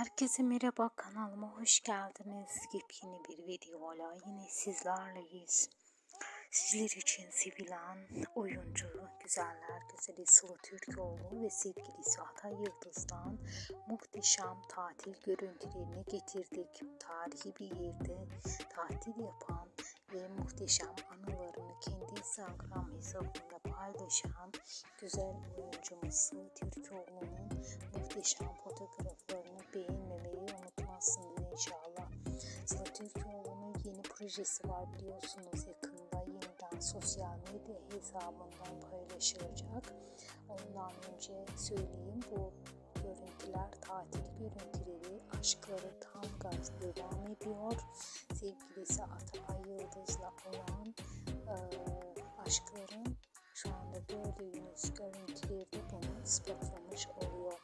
Herkese merhaba kanalıma hoş geldiniz. Yepyeni bir videoyla yine sizlerleyiz. Sizler için sevilen oyuncu güzeller güzeli Sıla Türkoğlu ve sevgilisi Atay Yıldız'dan muhteşem tatil görüntülerini getirdik. Tarihi bir yerde tatil yapan ve muhteşem anılarını kendi Instagram hesabında paylaşan güzel oyuncumuz Sıla Türkoğlu'nun muhteşem fotoğraflarını Sıla Türkoğlu'nun yeni projesi var biliyorsunuz yakında yeniden sosyal medya hesabından paylaşılacak. Ondan önce söyleyeyim bu görüntüler tatil görüntüleri aşkları tam gaz devam ediyor. Sevgilisi Atay Yıldız'la olan eee aşkların şu anda gördüğünüz görüntülerde bunu ispatlamış oluyor.